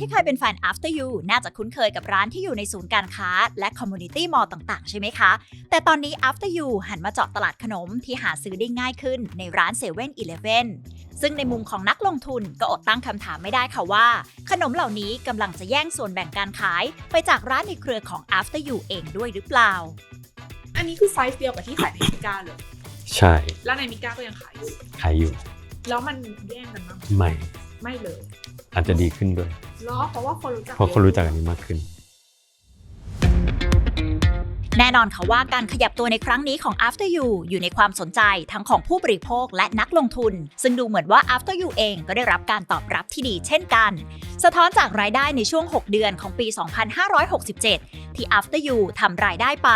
ที่เคยเป็นแฟน After You น่าจะคุ้นเคยกับร้านที่อยู่ในศูนย์การค้า และ Community Mall ต่าง ๆ ใช่ไหมคะ แต่ตอนนี้ After You หันมาเจาะตลาดขนมที่หาซื้อได้ง่ายขึ้นในร้าน7 e เ e ่ e อซึ่งในมุมของนักลงทุนก็อดตั้งคำถามไม่ได้ค่ะว่า ขนมเหล่านี้กำลังจะแย่งส่วนแบ่งการขาย ไปจากร้านในเครือของ After You เองด้วยหรือเปล่า อันนี้คือไซส์เดียวกับที่ขายในมิก้าเลย ใช่ แล้วในมิก้าก็ยังขายอยู่ขายอยู่ แล้วมันแย่งกันมั้งไม่ไม่เลย อาจจะดีขึ้นด้วยล้อเพราะว่าคนรู้จักเพราะคนรู้จักอันนี้มากขึ้น แน่นอนค่ะว่าการขยับตัวในครั้งนี้ของ After You อยู่ในความสนใจทั้งของผู้บริโภคและนักลงทุน ซึ่งดูเหมือนว่า After You เองก็ได้รับการตอบรับที่ดีเช่นกัน สะท้อนจากรายได้ในช่วง 6 เดือนของปี 2567 ที่ After You ทำรายได้ไป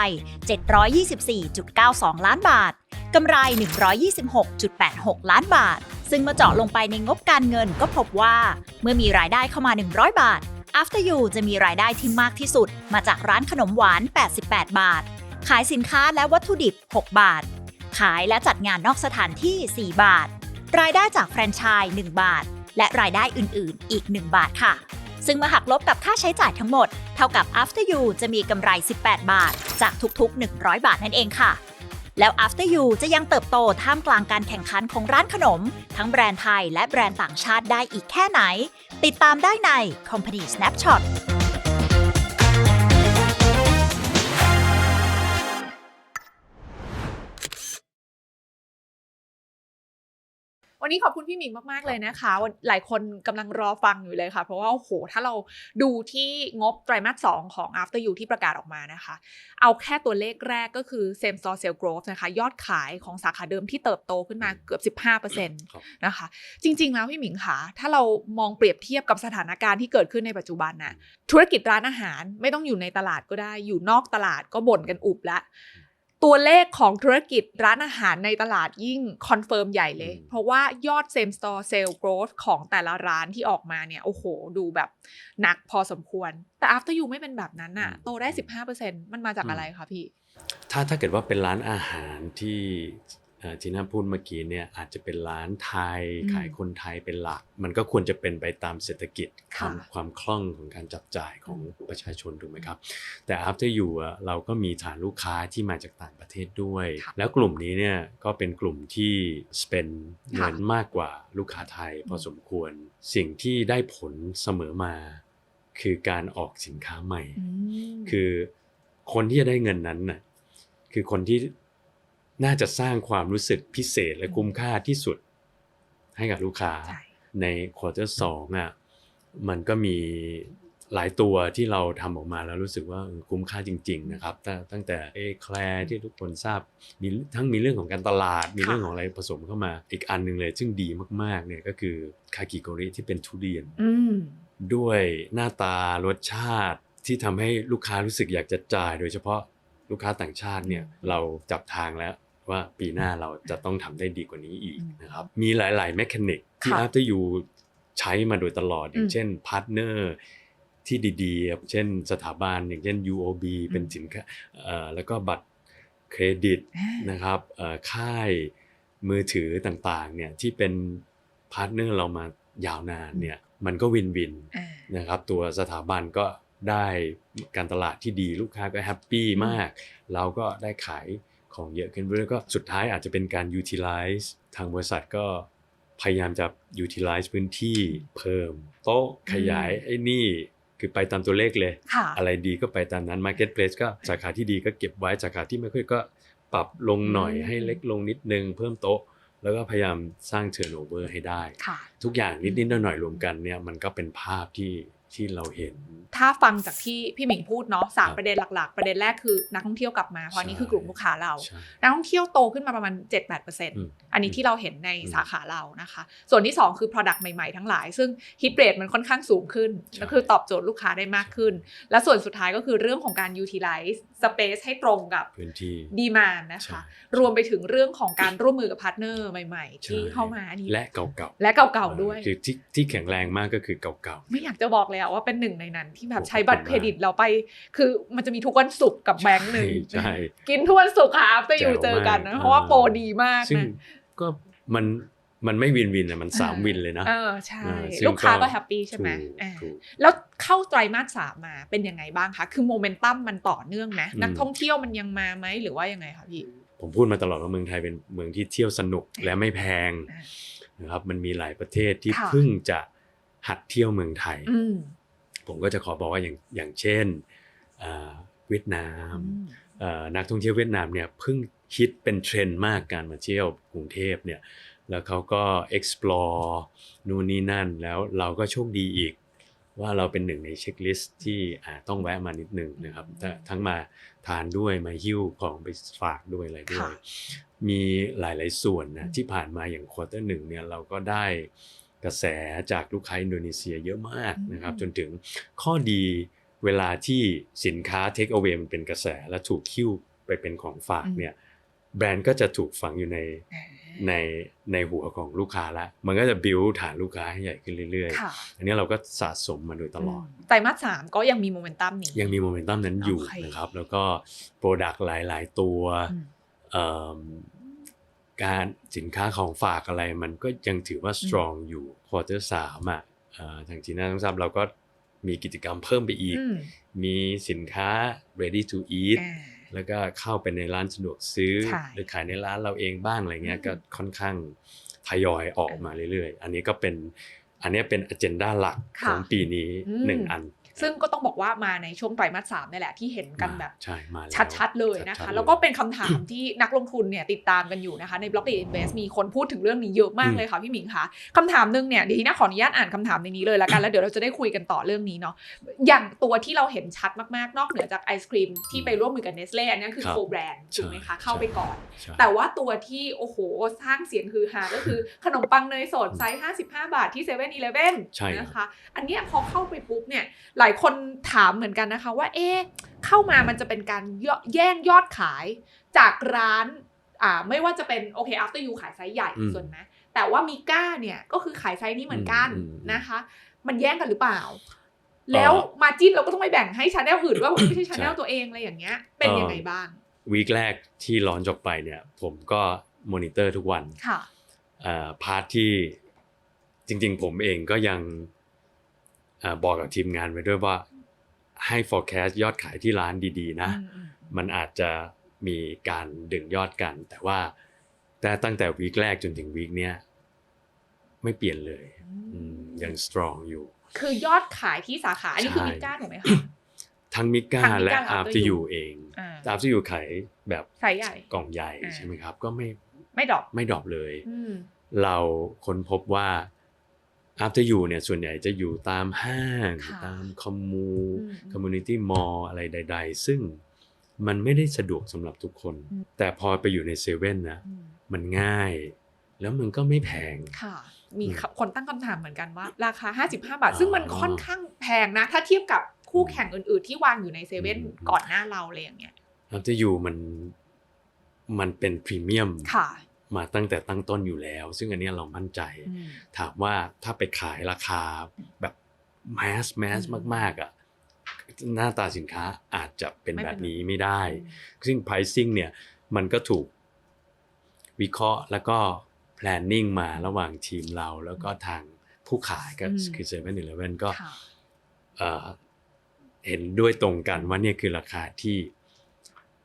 724.92 ล้านบาทกำไร 126.86 ล้านบาท ซึ่งเมื่อเจาะลงไปในงบการเงินก็พบว่า เมื่อมีรายได้เข้ามา 100 บาท After You จะมีรายได้ที่มากที่สุด มาจากร้านขนมหวาน 88 บาท ขายสินค้าและวัตถุดิบ 6 บาท ขายและจัดงานนอกสถานที่ 4 บาท รายได้จากแฟรนไชส์1บาท และรายได้อื่นๆ อีก 1 บาทค่ะ ซึ่งเมื่อหักลบกับค่าใช้จ่ายทั้งหมด เท่ากับ After You จะมีกำไร 18 บาท จากทุกๆ 100 บาทนั่นเองค่ะ แล้ว After You จะยังเติบโตท่ามกลางการแข่งขันของร้านขนม ทั้งแบรนด์ไทยและแบรนด์ต่างชาติได้อีกแค่ไหน ติดตามได้ใน Company Snapshot วันนี้ขอบคุณพี่หมิงมาก ๆ เลยนะคะวันหลายคนกำลังรอฟังอยู่เลยค่ะ เพราะว่าโอ้โห ถ้าเราดูที่งบไตรมาสสองของ After You ที่ประกาศออกมานะคะ เอาแค่ตัวเลขแรกก็คือ Same Store Sales Growth นะคะ ยอดขายของสาขาเดิมที่เติบโตขึ้นมาเกือบ 15%ครับนะคะ จริง ๆ แล้วพี่หมิงค่ะถ้าเรามองเปรียบเทียบกับสถานการณ์ที่เกิดขึ้นในปัจจุบันน่ะธุรกิจร้านอาหารไม่ต้องอยู่ในตลาดก็ได้อยู่นอกตลาดก็บ่นกันอุบละ ตัวเลขของธุรกิจร้านอาหารในตลาดยิ่งคอนเฟิร์มใหญ่เลยอืมเพราะว่ายอด same store sale growth ของแต่ละร้านที่ออกมาเนี่ย โอ้โห ดูแบบหนักพอสมควร แต่ after you ไม่เป็นแบบนั้นน่ะโตได้ 15%มันมาจากอะไรคะพี่ ถ้าถ้าเกิดว่าเป็นร้านอาหารที่ เอ่อที่น่าพูดเมื่อกี้เนี่ยอาจจะเป็นร้านไทยอืมขายคนไทยเป็นหลัก มันก็ควรจะเป็นไปตามเศรษฐกิจคค่ะวามความคล่องของการจับจ่ายของประชาชนถูกไหมครับ แต่ after you อะเราก็มีฐานลูกค้าที่มาจากต่างประเทศด้วยค่ะแล้วกลุ่มนี้เนี่ยก็เป็นกลุ่มที่ spend เงินมากกว่าลูกค้าไทยพอสมควรสิ่งที่ได้ผลเสมอมา คือการออกสินค้าใหม่มคือคนที่จะได้เงินนั้นน่ะคือคนที่ น่าจะสร้างความรู้สึกพิเศษและอืมคุ้มค่าที่สุดให้กับลูกค้าใช่ในควอเตอร์สองอะมันก็มีหลายตัวที่เราทำออกมาแล้วรู้สึกว่าเออคุ้มค่าจริง ๆ นะครับตั้งตั้งแต่เอแคลร์ที่ทุกคนทราบมีทั้งมีเรื่องของการตลาด มีเรื่องของอะไรผสมเข้ามาอีกอันหนึ่งเลย ซึ่งดีมากๆเนี่ยก็คือคากิโกริที่เป็นทุเรียนอืมด้วยหน้าตารสชาติที่ทำให้ลูกค้ารู้สึกอยากจะจ่าย โดยเฉพาะลูกค้าต่างชาติเนี่ยเราจับทางแล้ว ว่าปีหน้าเราจะต้องทำได้ดีกว่านี้อีกอืมนะครับ มีหลายๆแมคานิกที่ ค่ะ After You ใช้มาโดยตลอด อย่าอืงมเช่นพาร์ทเนอร์ที่ดีๆ เช่นสถาบันอย่างเช่น UOB เป็นสินค้าเอ่อแล้วก็บัตรเครดิตอ่านะครับเอ่อค่ายมือถือต่างๆเนี่ยที่เป็นพาร์ทเนอร์เรามายาวนานเนี่ยมันก็วินวินอ่า นะครับตัวสถาบันก็ได้การตลาดที่ดีลูกค้าก็แฮปปี้มาก เราก็ได้ขาย ของเยอะขึ้นเรื่อยๆก็สุดท้ายอาจจะเป็นการ utilize ทางบริษัทก็พยายามจะ utilize พื้นที่เพิ่มโต๊ะขยายไอ้นี่คือไปตามตัวเลขเลยค่ะอะไรดีก็ไปตามนั้น Marketplace ก็สาขาที่ดีก็เก็บไว้สาขาที่ไม่ค่อยก็ปรับลงหน่อยอืมให้เล็กลงนิดนึง เพิ่มโต๊ะ แล้วก็พยายามสร้าง turnover ให้ได้ค่ะทุกอย่างนิดๆหน่อยๆรวมกันเนี่ยมันก็เป็นภาพที่ ที่เราเห็น ถ้าฟังจากที่พี่หมิงพูดเนาะสามครับประเด็นหลัก ๆ ประเด็นแรกคือนักท่องเที่ยวกลับมาเพราะอันนี้คือกลุ่มลูกค้าเราใช่นักท่องเที่ยวโตขึ้นมาประมาณ 7-8%อืมอันนี้ที่เราเห็นในอืมสาขาเรานะคะ ส่วนที่ 2 คือ Product ใหม่ ๆ ทั้งหลาย ซึ่ง hit rate มันค่อนข้างสูงขึ้นใช่ก็คือตอบโจทย์ลูกค้าได้มากขึ้น และส่วนสุดท้ายก็คือเรื่องของการ utilize space ให้ตรงกับพื้นที่ demand นะคะใช่รวมไปถึงเรื่องของการร่วมมือกับพาร์ทเนอร์ใหม่ ๆ ที่ใช่เข้ามาอันนี้และเก่าๆและเก่าๆด้วย คือที่ที่แข็งแรงมากก็คือเก่าไม่อยากจะบอกเลยอะว่าเป็นหนึ่งในนั้นที่แบบโอ้ใช้บัตรเครดิตเราไป คือมันจะมีทุกวันศุกร์กับๆแบงค์หนึ่งใช่กินทุกวันศุกร์ค่ะ after แจ๋ you วเจอกันมานะกเพราะว่าอ่าโปรดีมากซึ่งนะก็มันมันไม่วินวินอะมันสามอ่าวินเลยนะเออใช่เออซึ่งลูกค้าก็ก็แฮปปี้ใช่ไหมถูกอ่าถูกแล้วเข้าไตรมาสสามมาเป็นยังไงบ้างคะ คือโมเมนตัมมันต่อเนื่องไหมอืมนักท่องเที่ยวมันยังมาไหมหรือว่ายังไงคะพี่ ผมพูดมาตลอดว่าเมืองไทยเป็นเมืองที่เที่ยวสนุกและไม่แพงอ่านะครับมันมีหลายประเทศที่ค่ะเพิ่งจะ หัดเที่ยวเมืองไทยอืมผมก็จะขอบอกว่าอย่างอย่างเช่นอ่าเวียดนามอืมเอ่อนักท่องเที่ยวเวียดนามเนี่ยเพิ่งคิดเป็นเทรนด์มากการมาเที่ยวกรุงเทพเนี่ยแล้วเขาก็ explore นู่นนี่นั่นแล้วเราก็โชคดีอีก ว่าเราเป็นหนึ่งในเช็คลิสต์ที่อ่าต้องแวะมานิดนึงนะครับแต่ทั้งมาทานด้วยมาหิ้วของไปฝากด้วยอะไรด้วยค่ะมีหลาย ๆ ส่วนนะอืมที่ผ่านมาอย่างควอเตอร์หนึ่งเนี่ยเราก็ได้ กระแสจากลูกค้าอินโดนีเซียเยอะมากนะครับ จนถึงข้อดีเวลาที่สินค้าเทคเอา a y มันเป็นกระแสและถูกคิ้วไปเป็นของฝากเนี่ยแบรนด์ก็จะถูกฝังอยู่ในอ่าในในหัวของลูกค้าละมันก็จะบิวฐานลูกค้าให้ใหญ่ขึ้นเรื่อยค่ะๆอันนี้เราก็สะสมมาโดยตลอดมไตรมาสสามก็ยังมีโมเมนตัมนี้ ยังมีโมเมนตัมนั้นอยู่โอเคนะครับ แล้วก็โปรดักต์หลาย ๆ ตัวอืมเอิ่ม การสินค้าของฝากอะไรมันก็ยังถือว่า strong อยู่ควอเตอร์สามอะเอ่อทางจีน่าต้องทราบเราก็มีกิจกรรมเพิ่มไปอีกอืมมีสินค้า ready to eat อ่าแล้วก็เข้าไปในร้านสะดวกซื้อใช่หรือขายในร้านเราเองบ้างอะไรเงี้ยอืมก็ค่อนข้างทยอยออกมาเรื่อยๆ อันนี้ก็เป็นอันนี้เป็นอ g e n d a หลักของปีนี้อืมหนึ่งอัน ซึ่งก็ต้องบอกว่ามาในช่วงไตรมาสสามนี่แหละที่เห็นกันแบบใช่มาแล้วชัดๆเลยนะคะชัดๆแล้วก็เป็นคำถามที่นักลงทุนเนี่ยติดตามกันอยู่นะคะใน b ล็อกดี Invest มีคนพูดถึงเรื่องนี้เยอะมากอืมเลยค่ะพี่หมิงคะคำถามหนึงเนี่ยเดี๋ยวทีน่าขออนุญาตอ่านคำถามในนี้เลยละกันแล้วเดี๋ยวเราจะได้คุยกันต่อเรื่องนี้เนาะอย่างตัวที่เราเห็นชัดมากๆ นอกเหนือจากไอศครีมที่ไปร่วมมือกับเนสเล่อันนี้คือครับโคแบรนด์ถูกไหมคะใช่เข้าไปก่อนใช่แต่ว่าตัวที่โอ้โหสร้างเสียงฮือฮาก็คือขนมปังเนยสดไซส์55 บาทที่7 e เ e ่ e อ e ใช่ครับนะคะอันเนี้ยพอเข้าไปปุ๊บเนี่ยหลายคนถามเหมือนกันนะคะ ว่า เอ๊ะเข้ามามันจะเป็นการย่อแย่งยอดขายจากร้านอ่าไม่ว่าจะเป็นโอเค after you ขายไซส์ใหญ่อืมส่วนนะแต่ว่ามีก้าเนี่ยก็คือขายไซส์นี้เหมือนกันอืมอืมนะคะ มันแย่งกันหรือเปล่า แล้วมาจิ้นเราก็ต้องไปแบ่งให้ชาแนลอื่นว่าไม่ใช่ชาแนลใช่ตัวเองอะไรอย่างเงี้ย เป็นยังไงบ้างวีคแรกที่ร้อนจบไปเนี่ย ผมก็มอนิเตอร์ทุกวันค่ะอ่าพาร์ทที่จริง ๆ ผมเองก็ยังอา บอกกับทีมงานไว้ด้วยว่าให้ forecast ยอดขายที่ร้านดีๆ นะอืมอืมมันอาจจะมีการดึงยอดกัน แต่ว่าแต่ตั้งแต่วีคแรกจนถึงวีคเนี้ยไม่เปลี่ยนเลยอืมยัง strong อยู่ คือยอดขายที่สาขา อันนี้คือใช่มิก้าถูกไหมคะทั้งมิก้าทั้งและ Mika และ After After You You เองอ่า After You ขายแบบไซส์ใหญ่กล่องใหญ่อ่าใช่ไหมครับ ก็ไม่ไม่ดรอกไม่ดรอปเลยอืมเราค้นพบว่า After You เนี่ยส่วนใหญ่จะอยู่ตามห้างค่ะตามคอมมูอืมคอมมูนิตี้มอลอะไรใด ๆ ซึ่งมันไม่ได้สะดวกสำหรับทุกคนอืมแต่พอไปอยู่ในเซเว่นนะอืมมันง่าย แล้วมันก็ไม่แพงค่ะ มีอืมคนตั้งคำถามเหมือนกันว่า ราคา 55 บาทอ๋อซึ่งมันค่อนข้างแพงนะ ถ้าเทียบกับคู่แข่งอื่น ๆ ที่วางอยู่ในเซเว่นอืมก่อนหน้าเราเลยอย่างเงี้ย After You มันมันเป็นพรีเมียมค่ะ มาตั้งแต่ตั้งต้นอยู่แล้ว ซึ่งอันเนี้ยเรามั่นใจอืมถามว่าถ้าไปขายราคาแบบแมสแมสอืมมากๆอะหน้าตาสินค้าอาจจะเป็นไม่แบเป็นบนี้ไม่ได้ ซึ่ง pricing เนี่ยมันก็ถูกวิเคราะห์แล้วก็ planning มาระหว่างทีมเราแล้วก็ทางผู้ขายก็อืมคือ7 e เ e ่ e อก็ค่ะเอ่อเห็นด้วยตรงกันว่าเนี่ยคือราคาที่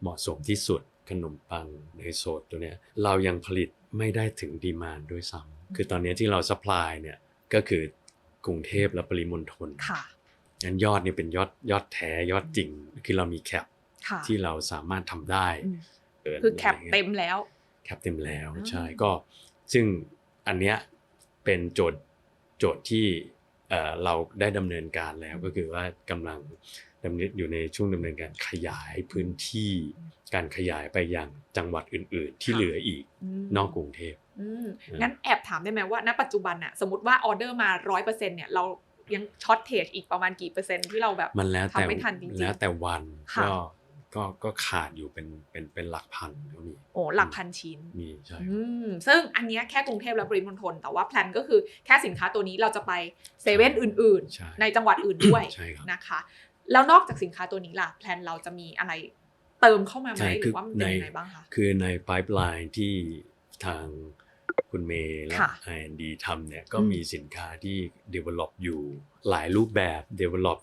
เหมาะสมที่สุด ขนมปังในโซดตัวเนี้ยเรายังผลิตไม่ได้ถึงดีมานด้วยซ้ำคือตอนเนี้ยที่เราสป라이เนี่ยก็คือกรุงเทพและปริมณฑลค่ะงั้นยอดเนี่ยเป็นยอดยอดแท้ยอดจริง คือเรามีแคปค่ะที่เราสามารถทำได้อืมเกินคือแคปะไรงี้ยเต็มแล้วแคปเต็มแล้วอ่าใช่ก็ซึ่งอันเนี้ยเป็นโจทย์โจทย์ที่เอ่อเราได้ดำเนินการแล้วก็คือว่ากำลัง ดำเนินอยู่ในช่วงดำเนินการขยายพื้นที่ การขยายไปยังจังหวัดอื่น ๆ ที่ค่ะเหลืออีกมนอกกรุงเทพอืมอืมงั้นแอบถามได้ไหมว่าณปัจจุบันอะสมมติว่าออเดอร์มาร้อยเปอร์เซ็นเนี่ยเรายังช็อตเทจอีกประมาณกี่เปอร์เซ็นต์ที่เราแบบมันแล้วแต่ทำไม่ทันจริงๆแล้วแต่วันค่ะก็ก็ก็ขาดอยู่เป็นเป็นเป็นหลักพันก็มีโอ้หลักพันชิ้นมีใช่อืมซึ่งอันเนี้ยแค่กรุงเทพและปริมณฑลแต่ว่าแพลนก็คือแค่สินค้าตัวนี้เราจะไปเซเว่นอื่นใช่ๆในจังหวัดอื่นด้วยใช่ครับนะคะ แล้วนอกจากสินค้าตัวนี้ล่ะแพลนเราจะมีอะไรเติมเข้ามาไหมใช่หคืรืออว่ามันเป็นยังไงบ้างคะคือใน pipeline ที่ทางคุณเมย์และค่ะ R&D ทำเนี่ยก็อืมมีสินค้าที่ develop อยู่หลายรูปแบบ develop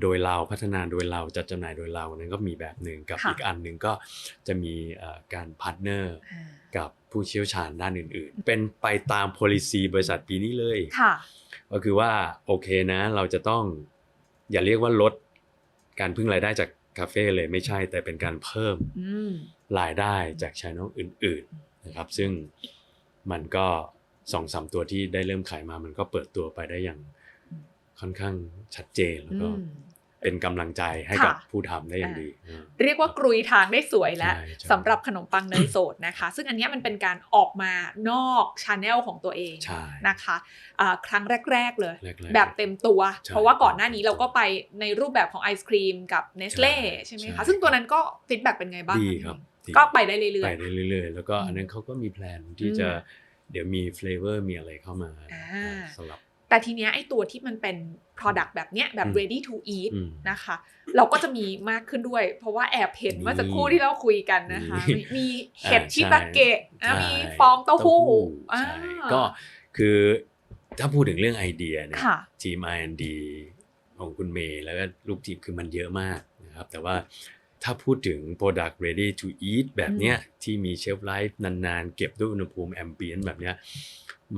โดยเราพัฒนาโดยเราจัดจำหน่ายโดยเรานั้นก็มีแบบหนึ่งกับค่ะอีกอันหนึ่งก็จะมีเอ่อการพาร์ทเนอร์อ่ากับผู้เชี่ยวชาญด้านอื่น ๆ เป็นไปตาม policy บริษัทปีนี้เลยค่ะก็คือว่าโอเคนะ เราจะต้องอย่าเรียกว่าลด การพึ่งรายได้จากคาเฟ่เลยไม่ใช่แต่เป็นการเพิ่มอืมรายได้จากช anel อื่นๆนะครับ ซึ่งมันก็สองสามตัวที่ได้เริ่มขายมามันก็เปิดตัวไปได้อย่างอืมค่อนข้างชัดเจนแล้วก็อืม เป็นกำลังใจให้ค่ะกับผู้ทำได้อย่างดีอ่าเรียกว่ากรุยทางได้สวยแล้วใช่ใช่สำหรับขนมปังเนยสดนะคะ ซึ่งอันเนี้ยมันเป็นการออกมานอกชาแนลของตัวเองใช่นะคะอ่าครั้งแรก ๆ เลยแรกๆแบบเต็มตัวใช่เพราะว่าก่อนหน้านี้เราก็ไปในรูปแบบของไอศครีมกับเนสเล่ใช่ใช่ไหมใช่คะซึ่งตัวนั้นก็ฟีดแบ็กเป็นไงบ้างดีะครับดีก็ไปได้เรื่ไปอยได้เรื่อยๆ แล้วก็อืมอันนั้นเขาก็มีแพลนที่อืมจะเดี๋ยวมีเฟลเวอร์มีอะไรเข้ามาอ่าสำหรับๆ แต่ทีเนี้ยไอตัวที่มันเป็น product แบบเนี้ยแบบอืม ready to eat อืมนะคะ เราก็จะมีมากขึ้นด้วย เพราะว่าแอบเห็นเมื่อสักครู่ที่เราคุยกันนะคะ มีมีมีเห็ดอ่าชิใช่ตาเกะนะใช่มีฟองเต้าหู้อ่าใช่ก็คือถ้าพูดถึงเรื่องไอเดียเนี่ยค่ะทีม R&D ของคุณเมย์แล้วก็ลูกทีมคือมันเยอะมากนะครับ แต่ว่าถ้าพูดถึง Product Ready to Eat แบบเนี้ยที่มีเชลฟ์ไลฟ์นานๆ เก็บด้วยอุณหภูมิแอมเบียนแบบเนี้ย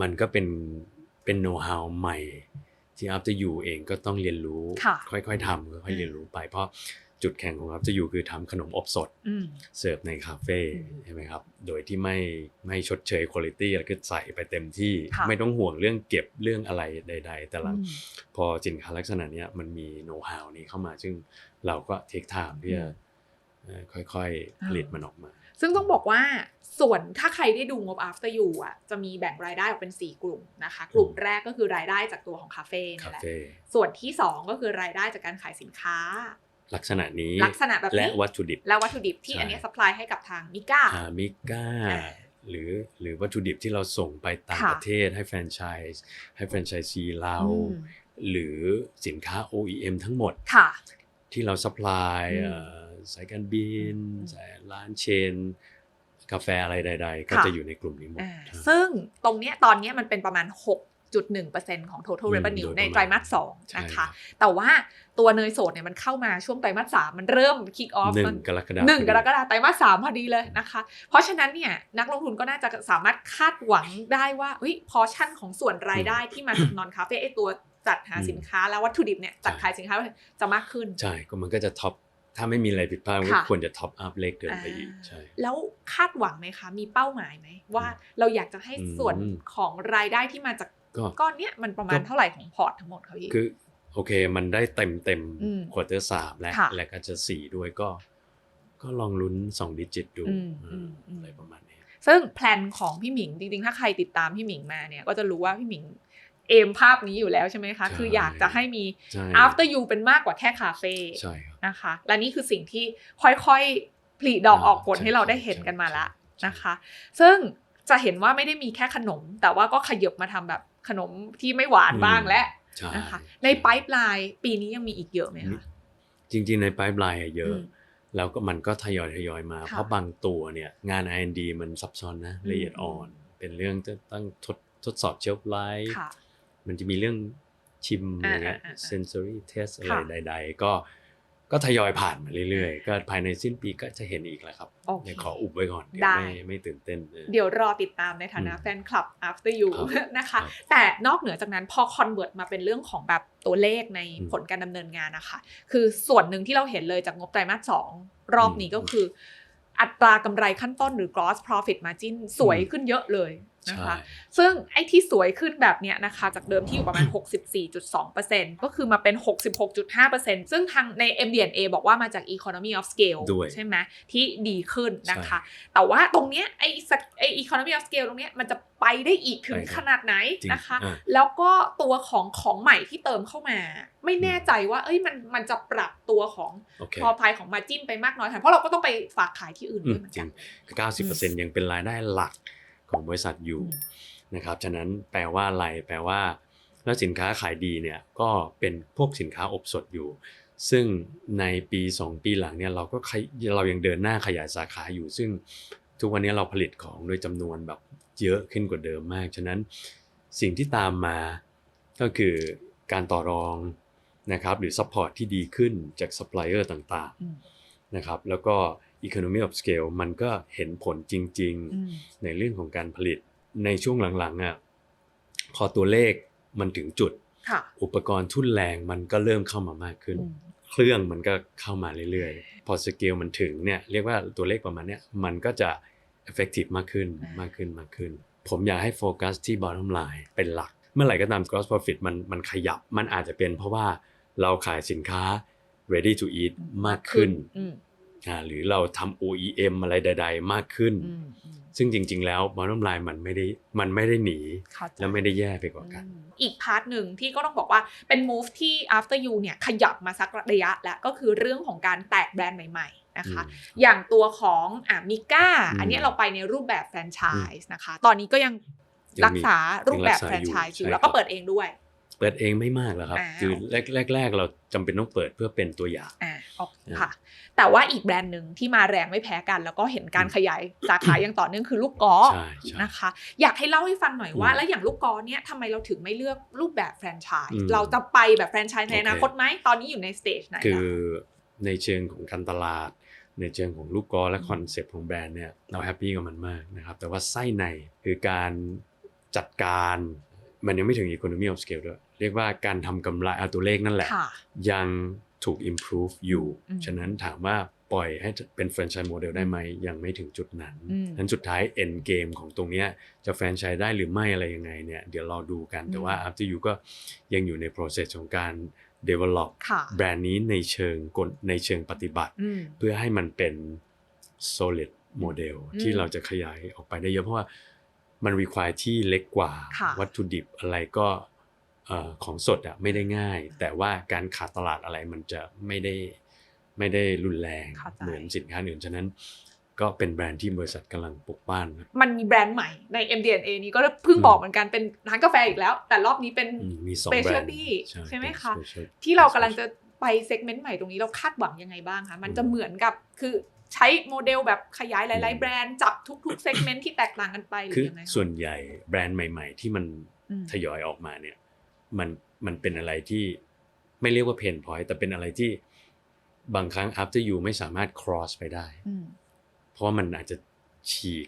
มันก็เป็น เป็นโน้ตฮาวใหม่ ที่ After You เองก็ต้องเรียนรู้ค่ะค่อยๆทำค่อยๆเรียนรู้ไป เพราะจุดแข่งของ After You คือทำขนมอบสดอืมเสิร์ฟในคาเฟ่อืมใช่ไหมครับ โดยที่ไม่ไม่ชดเชยคุณภาพแล้วก็ใส่ไปเต็มที่ค่ะไม่ต้องห่วงเรื่องเก็บเรื่องอะไรใด ๆ แต่หลังอืมพอสินค้าลักษณะเนี้ยมันมีโน้ตฮาวนี้เข้ามา ซึ่งเราก็เทคไทม์ที่จะเอ่อค่อยๆผลิตมันออกมา ซึ่งต้องบอกว่าส่วนถ้าใครได้ดูงบ after you อะจะมีแบ่งรายได้ออกเป็น 4 กลุ่มนะคะ กลุ่มแรกก็คือรายได้จากตัวของคาเฟ่คานี่แหละเฟ่ส่วนที่ 2 ก็คือรายได้จากการขายสินค้า ลักษณะนี้ลักษณะแบบและนี้วัตถุดิบ และวัตถุดิบที่ใช่อันเนี้สปายให้กับทางมิก้าอามิก้าอ่าหรือหรือวัตถุดิบที่เราส่งไปต่างค่ะประเทศให้แฟรนไชส์ให้แฟรนไชส์ซีเราอืมหรือสินค้า OEM ทั้งหมดค่ะที่เราซัพพลายอืมเอ่อ สายการบินอืมสายร้านเชน กาแฟอะไรใด ๆ ก็ค่ะจะอยู่ในกลุ่มนี้หมดอ่าครับซึ่งตรงเนี้ยตอนเนี้ยมันเป็นประมาณ6.1%ของ total อืม revenue โดยประมาณในไตรมาสสองใช่นะครัคะบแต่ว่าตัวเนยสดเนี่ยมันเข้ามาช่วงไตรมาสสามมันเริ่ม kick off หนึ่มังนกรกฎาคมหนึ่งกรกฎาคมไตรมาสสามพอดีเลยนะคะ เพราะฉะนั้นเนี่ยนักลงทุนก็น่าจะสามารถคาดหวังได้ว่าเฮ้ยพอชั่นของส่วนรายได้ที่มาจากนอนคาเฟ่ไอตัวจัดหาสินค้าแล้ววัตถุดิบเนี่ยจัดขายสินค้าจะมากขึ้น ใช่ ก็มันก็จะท็อป ถ้าไม่มีอะไรผิดพลาดมันก็ค่ะควรจะท็อปอัพเลขเกินไปอีกอ่าใช่แล้วคาดหวังไหมคะ มีเป้าหมายไหมว่าเราอยากจะให้ส่วนอืมของรายได้ที่มาจากก็ก้อนเนี้ยมันประมาณก็เท่าไหร่ของพอร์ตทั้งหมดคะพี่คือโอเค มันได้เต็มเต็มอืมควอเตอร์สามและค่ะและก็จะสี่ด้วยก็ ก็ลองลุ้นสองดิจิตดูอืมอือืมมอืมอะไรประมาณนี้ซึ่งแพลนของพี่หมิงจริงๆ ถ้าใครติดตามพี่หมิงมาเนี่ย ก็จะรู้ว่าพี่หมิง เอมภาพนี้อยู่แล้วใช่ไหมคะใช่คืออยากจะให้มีใช่ after you เป็นมากกว่าแค่คาเฟ่ใช่ครับนะคะ และนี่คือสิ่งที่ค่อยๆผลิดอกออกผลใช่ให้เราใช่ได้เห็นกันมาละใช่นะคะ ซึ่งจะเห็นว่าไม่ได้มีแค่ขนม แต่ว่าก็ขยบมาทำแบบขนมที่ไม่หวานบ้างและใช่นะคะในไ i ป์ไลน์ปีนี้ยังมีอีกเยอะไหมคะจริงๆในไ i ป์ไลน์เยอะอืมแล้วก็มันก็ทยอยทยอยมาค่ะเพราะบางตัวเนี่ยงาน R&D มันซับซ้อนนะอืมละเอียดอ่อน เป็นเรื่องจะต้องทดทดสอบเชลฟ์ไลฟ์ค่ะ มันจะมีเรื่องชิมอะไรเงี้ยอ่าอ่าอ่า sensory test อะไรค่ะใด ๆ ก็ก็ทยอยผ่านมาเรื่อยๆ ก็ภายในสิ้นปีก็จะเห็นอีกแหละครับโอเคเดี๋ยวขออุบไว้ก่อนเดี๋ยวได้ไม่ไม่ตื่นเต้นออเดี๋ยวรอติดตามในฐานะอืมแฟนคลับ after you ครับนะคะครับแต่นอกเหนือจากนั้นพอ convert มาเป็นเรื่องของแบบตัวเลขในอืมผลการดำเนินงานนะคะ คือส่วนหนึ่งที่เราเห็นเลยจากงบไตรมาสสองรอบนี้อืมก็คือ อัตรากำไรขั้นต้นหรือ gross profit margin สวยอืมขึ้นเยอะเลย นะใช่คะซึ่งไอ้ที่สวยขึ้นแบบเนี้ยนะคะ จากเดิมที่อยู่ประมาณ 64.2%ก็คือมาเป็น 66.5%ซึ่งทางใน MD&A บอกว่ามาจาก economy of scale ด้วยใช่ไหมที่ดีขึ้นนะคะใช่แต่ว่าตรงเนี้ยไอ้สักไอ้ economy of scale ตรงเนี้ยมันจะไปได้อีกถึงใช่ครับขนาดไหนจริงนะคะอ่าแล้วก็ตัวของของใหม่ที่เติมเข้ามา ไม่แน่ใจว่า เอ้ยมันมันจะปรับตัวของโอเคพอพายของมาจิ้นไปมากน้อยขนาดเพราะเราก็ต้องไปฝากขายที่อื่นอืด้วมยเหมือนจริกันง90%ยังเป็นรายได้หลัก ของบริษัทอยู่อืมนะครับฉะนั้นแปลว่าอะไรแปลว่า แล้วสินค้าขายดีเนี่ยก็เป็นพวกสินค้าอบสดอยู่ ซึ่งในปี 2 ปีหลังเนี่ยเราก็ขยเรายังเดินหน้าขยายสาขาอยู่ ซึ่งทุกวันนี้เราผลิตของโดยจำนวนแบบจเยอะขึ้นกว่าเดิมมาก ฉะนั้นสิ่งที่ตามมาก็คือการต่อรองนะครับหรือ support ที่ดีขึ้นจาก supplier ต่างอืมๆนะครับแล้วก็ economy of scale มันก็เห็นผลจริงอืมๆในเรื่องของการผลิตในช่วงหลังๆอะพอตัวเลขมันถึงจุดค่ะอุปกรณ์ทุ่นแรงมันก็เริ่มเข้ามามากขึ้นอืมเครื่องมันก็เข้ามาเรื่อยๆ พอสเกลมันถึงเนี่ยเรียกว่าตัวเลขประมาณเนี้ยมันก็จะ effective มากขึ้นอ่ามมากขึ้นมากขึ้น ผมอยากให้โฟกัสที่ bottom line เป็นหลัก เมื่อไหร่ก็ตาม gross profit มันมันขยับมันอาจจะเป็นเพราะว่าเราขายสินค้า ready to eat มากขึ้นอืมอ่า หรือเราทำ OEM อะไรใด ๆ มากขึ้นอืมอืมซึ่งจริง ๆ แล้ว bottom line มันไม่ได้มันไม่ได้หนีเข้าใจและไม่ได้แย่ไปกว่ากันอืมอีกพาร์ทหนึ่งที่ก็ต้องบอกว่าเป็น move ที่ after you เนี่ยขยับมาสักระยะแล้วก็คือเรื่องของการแตกแบรนด์ใหม่ ๆ นะคะอืมอย่างตัวของอะมิก้าอืมอันเนี้ยเราไปในรูปแบบแฟรนไชส์นะคะ ตอนนี้ก็ยังยังมีรักษารูปแบบยังรักษาแฟรนไชส์อยู่อยู่แล้วก็ใช่ครับเปิดเองด้วย เปิดเองไม่มากแล้วครับอ้าวคือแรกแรกแรกเราจำเป็นต้องเปิดเพื่อเป็นตัวอย่างอ่าโอเคอ่าค่ะ แต่ว่าอีกแบรนด์หนึ่งที่มาแรงไม่แพ้กัน แล้วก็เห็นการอืมขยายสาขาอย่างต่อเนื่องคือลูกกอล์ฟใช่ใช่นะคะ อยากให้เล่าให้ฟังหน่อยว่าอืมแล้วอย่างลูกกอล์ฟเนี่ยทำไมเราถึงไม่เลือกรูปแบบแฟรนไชส์อืมเราจะไปแบบแฟรนไชส์ในโอเคอนาคตไหมตอนนี้อยู่ในสเตจไหนคือแล้วในเชิงของการตลาด ในเชิงของลูกกอล์ฟและคอนเซปต์ของแบรนด์เนี่ยเราแฮปปี้กับมันมากนะครับแต่ว่าไส้ในคือการจัดการมันยังไม่ถึง economy of scale ด้วย เรียกว่าการทำกำไรเอาตัวเลขนั่นแหละค่ะยังถูก improve อยู่อืมฉะนั้นถามว่าปล่อยให้เป็น franchise model ได้ไหมยังไม่ถึงจุดนั้นอืมนั้นสุดท้าย end game ของตรงเนี้ยจะ franchise ได้หรือไม่อะไรยังไงเนี่ยเดี๋ยวรอดูกันแต่ว่าอืม after you ก็ยังอยู่ใน process ของการ develop ค่ะแบรนด์นี้ในเชิงกลในเชิงปฏิบัติอืมเพื่อให้มันเป็น solid model อืมที่เราจะขยายออกไปได้เยอะเพราะว่ามัน require ที่เล็กกว่าค่ะวัตถุดิบอะไรก็เอ่อ ของสดอะไม่ได้ง่าย แต่ว่าการขาดตลาดอะไรมันจะไม่ได้ไม่ได้รุนแรงเข้าใจเหมือนสินค้าอื่นฉะนั้นก็เป็นแบรนด์ที่บริษัทกำลังปลุกปั้นครับมันมีแบรนด์ใหม่ใน MDNA นี้ก็เพิ่งอืมบอกเหมือนกันเป็นร้านกาแฟอีกแล้ว แต่รอบนี้เป็นอืมมีสองแบรนด์ specialty ใช่ไหมเป็นคะ special- ที่เรากำลังจะไปเซกเมนต์ใหม่ตรงนี้เราคาดหวังยังไงบ้างคะมันจะเหมือนกับคือใช้โมเดลแบบขยายหลายอืๆมแบรนด์จับทุกๆเซกเมนต์ที่แตกต่างกันไปหรืคืออยังไงคะส่วนใหญ่แบรนด์ใหม่ ๆ ที่มันอืมทยอยออกมาเนี่ย มันมันเป็นอะไรที่ไม่เรียกว่าเพนพอยต์แต่เป็นอะไรที่บางครั้ง after you ไม่สามารถ cross ไปได้อืมเพราะว่ามันอาจจะฉีก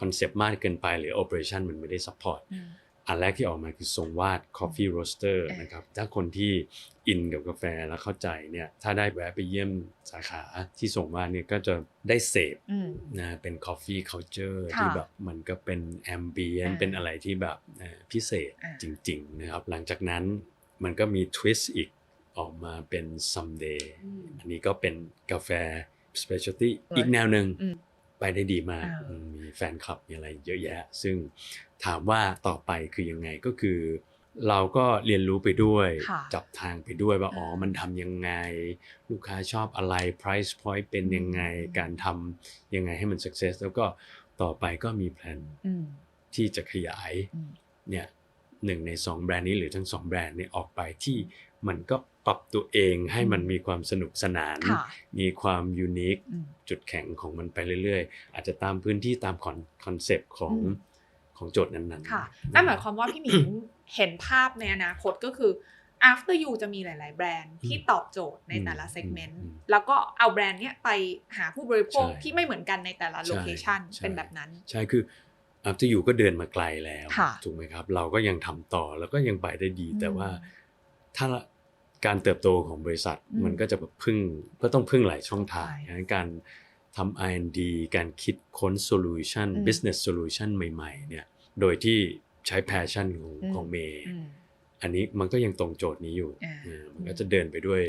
คอนเซปต์มากเกินไปหรือ operation มันไม่ได้ support อืม อันแรกที่ออกมาคือทรงวาด coffee roaster เออนะครับถ้าคนที่อินกับกาแฟแล้วเข้าใจเนี่ยถ้าได้แวะไปเยี่ยมสาขาที่ทรงวาดเนี่ยก็จะได้เสพอืมนะเป็น coffee culture ค่ะที่แบบมันก็เป็น ambient อ่าเป็นอะไรที่แบบเอ่อพิเศษอ่าจริงๆนะครับหลังจากนั้นมันก็มี twist อีกออกมาเป็น someday อืมอันนี้ก็เป็นกาแฟ specialty เอออีอีกแนวหนึ่งอืม ไปได้ดีมากอ่าอืมมีแฟนคลับมีอะไรเยอะแยะ ซึ่งถามว่าต่อไปคือยังไงก็คือ เราก็เรียนรู้ไปด้วยค่ะจับทางไปด้วยว่าอ่าอ๋อมันทำยังไง ลูกค้าชอบอะไร price point เป็นยังไงอืมการทำยังไงให้มัน success แล้วก็ต่อไปก็มีแผนอืมที่จะขยายอืมเนี่ยหนึ่งในสองแบรนด์นี้หรือทั้งสองแบรนด์เนี่ยออกไปที่มันก็ ปรับตัวเองให้มันมีความสนุกสนานค่ะมีความยูนิคอืมจุดแข็งของมันไปเรื่อยๆ อาจจะตามพื้นที่ตามคอนคอนเซปต์ของอืมของโจทย์นั้นๆ ค่ะ นั่นหมายความว่าพี่หมิงเห็นภาพในอนาคตก็คือ after you จะมีหลาย ๆ แบรนด์ที่ตอบโจทย์ในแต่ละอืมเซกเมนต์อืมแล้วก็เอาแบรนด์เนี้ยไปหาผู้บริโภคใช่ที่ไม่เหมือนกันในแต่ละใช่โลเคชันใช่เป็นแบบนั้น ใช่ คือ after you ก็เดินมาไกลแล้วค่ะถูกไหมครับ เราก็ยังทำต่อแล้วก็ยังไปได้ดีอืมแต่ว่าถ้า การเติบโตของบริษัทอืมมันก็จะแบบพึ่งก็ต้องพึ่งหลายช่องทางใช่งั้นการทำ R&D การคิดค้น solution อืม business solution ใหม่ๆเนี่ยโดยที่ใช้ passion ของอืมของเมย์อืมอันนี้มันก็ยังตรงโจทย์นี้อยู่อ่าเออมันก็จะเดินไปด้วย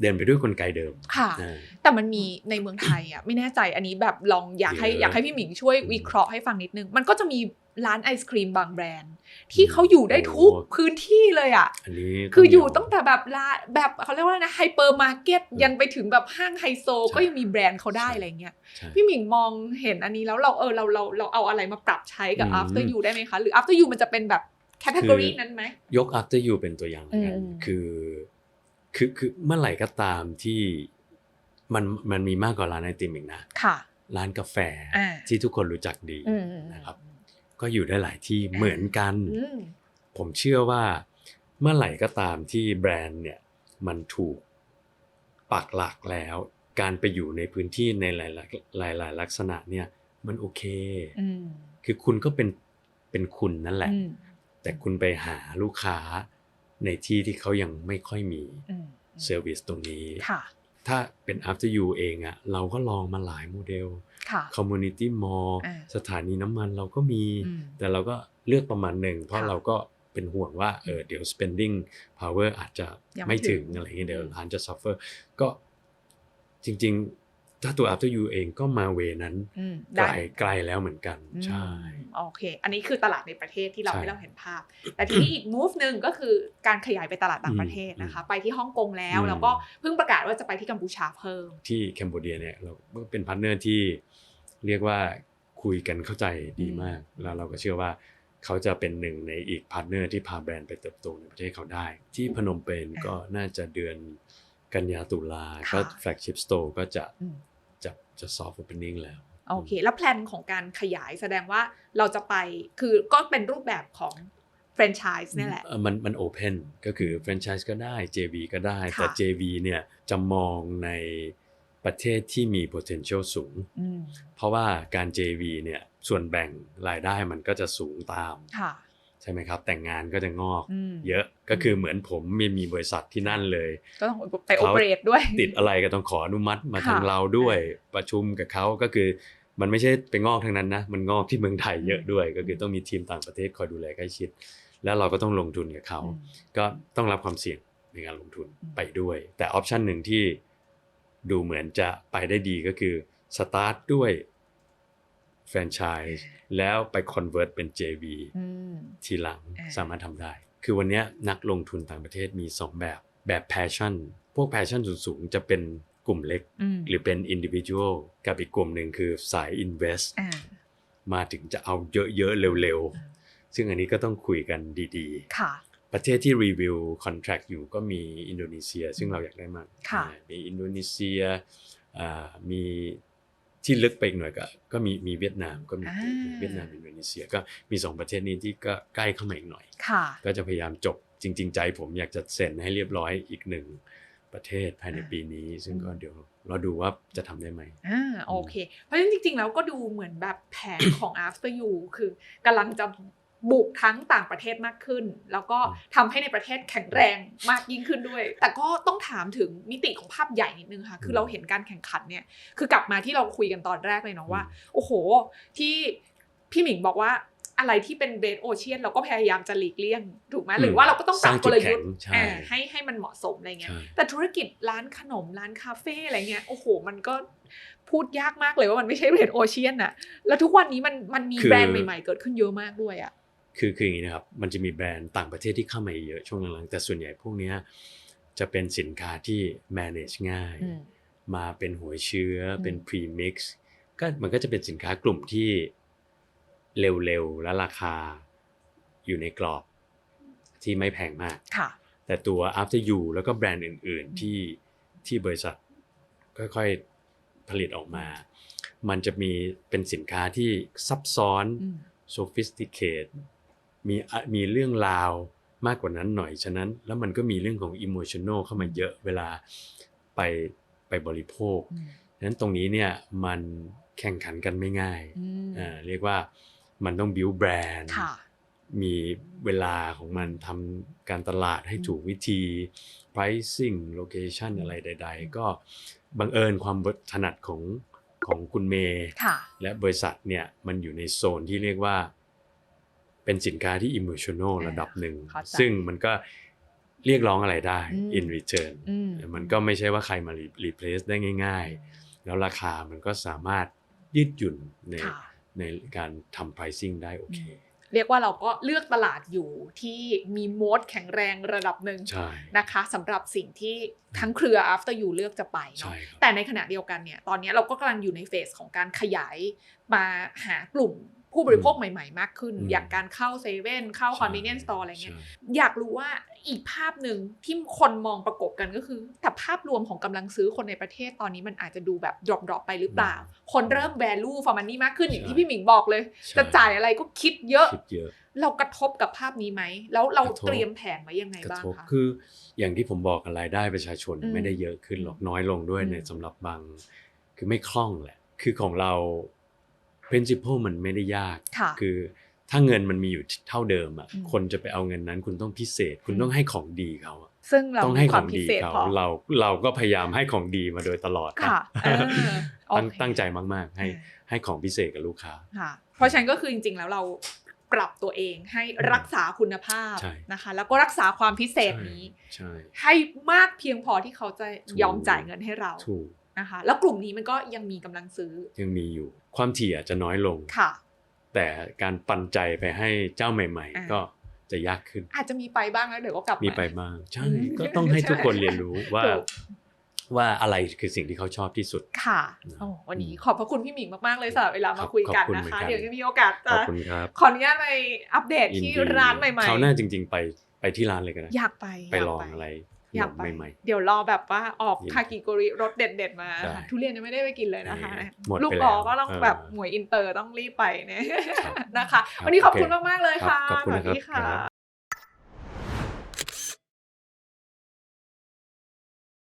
เดินไปด้วยกลไกเดิมค่ะอ่าแต่มันมีในเมืองไทยอะไม่แน่ใจอันนี้แบบลองอยากให้เยอะอยากให้พี่หมิงช่วยอืมวิเคราะห์ให้ฟังนิดนึง มันก็จะมี ร้านไอศครีมบางแบรนด์ ที่เขาอยู่ได้ทุกโอ้พื้นที่เลยอะอันนี้คืออยู่มตั้งแต่แบบร้านแบบเขาเรียกว่าอะไรนะไฮเปอร์มาร์เก็ตอืมยันไปถึงแบบห้างไฮโซใช่ก็ยังมีแบรนด์เขาได้ใช่อะไรเงี้ยใช่พี่หมิงมองเห็นอันนี้แล้วเราเออเราเราเราเอาอะไรมาปรับใช้กับอืม after you ได้ไหมคะ หรือ after you มันจะเป็นแบบแคตตากรีคือนั้นไหมยก after you เป็นตัวอย่างแล้วกันอืมคือคือคือเมื่อไหร่ก็ตามที่มันมันมีมากกว่าร้านไอติมอีกนะค่ะ ร้านกาแฟอ่าที่ทุกคนรู้จักดีอืมนะครับ ก็อยู่ได้หลายที่เหมือนกันอืมผมเชื่อว่าเมื่อไหร่ก็ตามที่แบรนด์เนี่ยมันถูกปักหลักแล้ว การไปอยู่ในพื้นที่ในหลายๆหลาย ๆ ลักษณะเนี่ยมันโอเคอืมคือคุณก็เป็นเป็นคุณนั่นแหละอืมแต่คุณไปหาลูกค้าในที่ที่เขายังไม่ค่อยมีอืมเซอร์วิสตรงนี้ค่ะถ้าเป็น after you เองอะเราก็ลองมาหลายโมเดล ค่ะ community mall อ่าสถานีน้ำมันเราก็มีอืมแต่เราก็เลือกประมาณหนึ่ง เพราะค่ะเราก็เป็นห่วงว่าเออเดี๋ยว spending power อาจจะยังไม่ไม่ถึงถึงอะไรเงี้ยเดี๋ยวอืมร้านจะ suffer ก็จริง ๆ ถ้าตัว after you เองก็มาเวนั้นอืมไกลได้ไกลแล้วเหมือนกัน ใช่อืมโอเค อันนี้คือตลาดในประเทศที่เราใช่ให้เราเห็นภาพ แต่ทีนี้อีก move หนึ่งก็คือการขยายไปตลาดต่างประเทศนะคะ ไปที่ฮ่องกงแล้วอืมแล้วก็เพิ่งประกาศว่าจะไปที่กัมพูชาเพิ่ม ที่แคนเบเดียเนี่ยเราเป็นพาร์ทเนอร์ที่ เรียกว่าคุยกันเข้าใจดีมาก แล้วเราก็เชื่อว่าเขาจะเป็นหนึ่งในอีกพาร์ทเนอร์ที่พาแบรนด์ไปเติบโตในประเทศเขาได้ ที่พนมเปญอ่าก็น่าจะเดือนกันยาตุลาค่ะก็แฟลกชิพสโตร์ก็จะอืมจะจะซอฟต์โอเพนนิ่งแล้วโอเค แล้วแพลนของการขยายแสดงว่าเราจะไปคือก็เป็นรูปแบบของแฟรนไชส์นี่แหละเอ่อมันมันโอเพนก็คือแฟรนไชส์ก็ได้ JV ก็ได้ค่ะแต่ JV เนี่ยจะมองใน ประเทศที่มี potential สูงอืมเพราะว่าการ JV เนี่ยส่วนแบ่งรายได้มันก็จะสูงตามค่ะใช่ไหมครับ แต่งงานก็จะงอกอืมเยอะก็คือเหมือนผมมีมีบริษัทที่นั่นเลย ก็ต้องไปโอเปเรตด้วย ติดอะไรก็ต้องขออนุมัติมาค่ะทางเราด้วยประชุมกับเขาก็คือมันไม่ใช่ไปงอกทางนั้นนะ มันงอกที่เมืองไทยเยอะด้วย ก็คือต้องมีทีมต่างประเทศคอยดูแลใกล้ชิด แล้วเราก็ต้องลงทุนกับเขาอืมก็ต้องรับความเสี่ยงในการลงทุนอืมไปด้วย แต่ออปชันหนึ่งที่ ดูเหมือนจะไปได้ดีก็คือสตาร์ทด้วยแฟรนไชส์แล้วไปคอนเวิร์ตเป็น JV อืมทีหลังอ่าสามารถทำได้ คือวันเนี้ยนักลงทุนต่างประเทศมี 2 แบบ แบบ passion พวก passion สูงๆ จะเป็นกลุ่มเล็กอืมหรือเป็น individual กับอีกกลุ่มหนึ่งคือสาย invest อ่ามาถึงจะเอาเยอะๆ เร็วอืมๆซึ่งอันนี้ก็ต้องคุยกันดีค่ะๆ ประเทศที่รีวิว contract อยู่ก็มีอินโดนีเซีย ซึ่งเราอยากได้มากค่ะอ่ามีอินโดนีเซียอ่ามีที่ลึกไปอีกหน่อยก็ก็มีมีเวียดนามก็มีอ่าเวียดนามอินโดนีเซียก็มีสองประเทศนี้ที่ก็ใกล้เข้ามาอีกหน่อยค่ะก็จะพยายามจบจริง ๆ ใจผมอยากจะเซ็นให้เรียบร้อยอีกหนึ่งประเทศภายในปีนี้ ซึ่งก็เดี๋ยวเราดูว่าจะทำได้ไหมอ่าโอเค เพราะฉะนั้นจริง ๆ แล้วก็ดูเหมือนแบบแผนของ after you คือกำลังจะ บุกทั้งต่างประเทศมากขึ้น แล้วก็ทำให้ในประเทศแข็งแรงมากยิ่งขึ้นด้วย แต่ก็ต้องถามถึงมิติของภาพใหญ่นิดนึงค่ะ คือเราเห็นการแข่งขันเนี่ยคือกลับมาที่เราคุยกันตอนแรกเลยเนาะว่า โอ้โห ที่พี่หมิงบอกว่าอะไรที่เป็นเบสโอเชียนเราก็พยายามจะหลีกเลี่ยงถูกไหมอืมหรือว่าเราก็ต้องปรับสร้างกจุดลยุทธ์แข็งใช่อ่าให้ให้มันเหมาะสมอะไรเงี้ยใช่แต่ธุรกิจร้านขนมร้านคาเฟ่อะไรเงี้ยโอ้โห มันก็พูดยากมากเลยว่ามันไม่ใช่เรดโอเชียนอะแล้วทุกวันนี้มันมันมีคือแบรนด์ใหม่ๆเกิดขึ้นเยอะมากด้วยอะ คือคืออย่างนี้นะครับ มันจะมีแบรนด์ต่างประเทศที่เข้ามาเยอะช่วงหลังๆ แต่ส่วนใหญ่พวกเนี้ยจะเป็นสินค้าที่ manage ง่ายอืมมาเป็นหัวเชื้ออมเป็น pre-mix ก็มันก็จะเป็นสินค้ากลุ่มที่เร็วๆ และราคาอยู่ในกรอบที่ไม่แพงมากค่ะแต่ตัว after you แล้วก็แบรนด์อื่นอืมๆที่ที่บริษัทค่อยๆ ผลิตออกมา มันจะมีเป็นสินค้าที่ซับซ้อนอืม sophisticate มีอะมีเรื่องราวมากกว่านั้นหน่อยฉะนั้น แล้วมันก็มีเรื่องของ emotional เข้ามาเยอะเวลาไปไปบริโภคอืมฉะนั้นตรงนี้เนี่ยมันแข่งขันกันไม่ง่ายอืมอ่าเรียกว่ามันต้อง build brand ค่ะมีเวลาของมันทำการตลาดให้ถูกวิธี pricing location อะไรใด ๆ ก็บังเอิญความถนัดของของคุณเมย์ค่ะและบริษัทเนี่ยมันอยู่ในโซนที่เรียกว่า เป็นสินค้าที่ emotional อ่าระดับหนึ่งเข้าใจซึ่งมันก็เรียกร้องอะไรได้อืม in return อืมมันก็ไม่ใช่ว่าใครมา replace ได้ง่าย ๆ แล้วราคามันก็สามารถยืดหยุ่นในค่ะในการทำ pricing ได้โอเค เรียกว่าเราก็เลือกตลาดอยู่ที่มีโมดแข็งแรงระดับหนึ่งใช่นะคะสำหรับสิ่งที่ทั้งเครือ after you เลือกจะไปเนาะใช่ครับแต่ในขณะเดียวกันเนี่ยตอนนี้เราก็กำลังอยู่ในเฟสของการขยายมาหากลุ่ม ผู้บริโภคใหม่ๆ มากขึ้นอืมอย่างการเข้าเซเว่นเข้าใช่ convenience store อะไรเงี้ยใช่อยากรู้ว่าอีกภาพหนึ่งที่คนมองประกบกันก็คือ แต่ภาพรวมของกำลังซื้อคนในประเทศตอนนี้มันอาจจะดูแบบ drop drop ไปหรือเปล่า คนเริ่ม value for money มากขึ้นอย่างที่ใช่พี่หมิงบอกเลยใช่จะจ่ายอะไรก็คิดเยอะคิดเยอะเรากระทบกับภาพนี้ไหม แล้วเรากระทบเตรียมแผนไว้ยังไงกระบ้างทบคะคืออย่างที่ผมบอกรายได้ประชาชนอืมไม่ได้เยอะขึ้นหรอกน้อยลงด้วยอืมในสำหรับบาง คือไม่คล่องแหละ คือของเรา principle มันไม่ได้ยากค่ะคือถ้าเงินมันมีอยู่เท่าเดิมอะอืมคนจะไปเอาเงินนั้น คุณต้องพิเศษ คุณอืมต้องให้ของดีเขาอะซึ่งเราต้องมีให้คขวาอมงพิดีเศษเขาพอเราเราก็พยายามให้ของดีมาโดยตลอดนค่ะเออโอตั้งเคตั้งใจมากๆ ให้เออให้ของพิเศษกับลูกค้าค่ะ เพราะฉะนั้นก็คือจริงๆแล้วเราปรับตัวเองให้รักษาคุณภาพใช่นะคะ แล้วก็รักษาความพิเศษนี้ใช่ให้มากเพียงพอที่เขาจะถูกยอมจ่ายเงินให้เราถูกนะคะ แล้วกลุ่มนี้มันก็ยังมีกำลังซื้อยังมีอยู่ ความถี่อาจจะน้อยลงค่ะ แต่การปันใจไปให้เจ้าใหม่อ่าๆก็จะยากขึ้น อาจจะมีไปบ้างแล้วเดี๋ยวก็กลับมีมาไปบ้างใช่อืมก็ต้องให้ใช่ทุกคนเรียนรู้ว่าถูกว่าอะไรคือสิ่งที่เขาชอบที่สุด ค่ะนะโอ้วันนี้อืมขอบพระคุณพี่หมิงมาก ๆ เลยสำหรับเวลาครัมาบคุยกันขอบคุณนะเหมือนคะกันเดี๋ยวจะมีโอกาสขอบจะคุณครับขออนุญาตไปอัปเดตที่ยิดีร้านใหม่ๆคราวหน้าจริง ๆ ไปไปที่ร้านเลยก็ได้อยากไปไปยากลองอะไร อยากขไปนมใหม่เดี๋ยวรอแบบว่าออกยินดีคากิโกริรสเด็ดๆมาได้ค่ะทุเรียนยังไม่ได้ไปกินเลยนะคะเออหมดไปลูกแล้วออก็ต้องเออแบบหมวยอินเตอร์ต้องรีบไปเนี่ยครับนะคะครับวันนี้ขอบคุณโอเคมากๆเลยครับค่ะขอบคุณสวัสดีนะครับค่ะครับ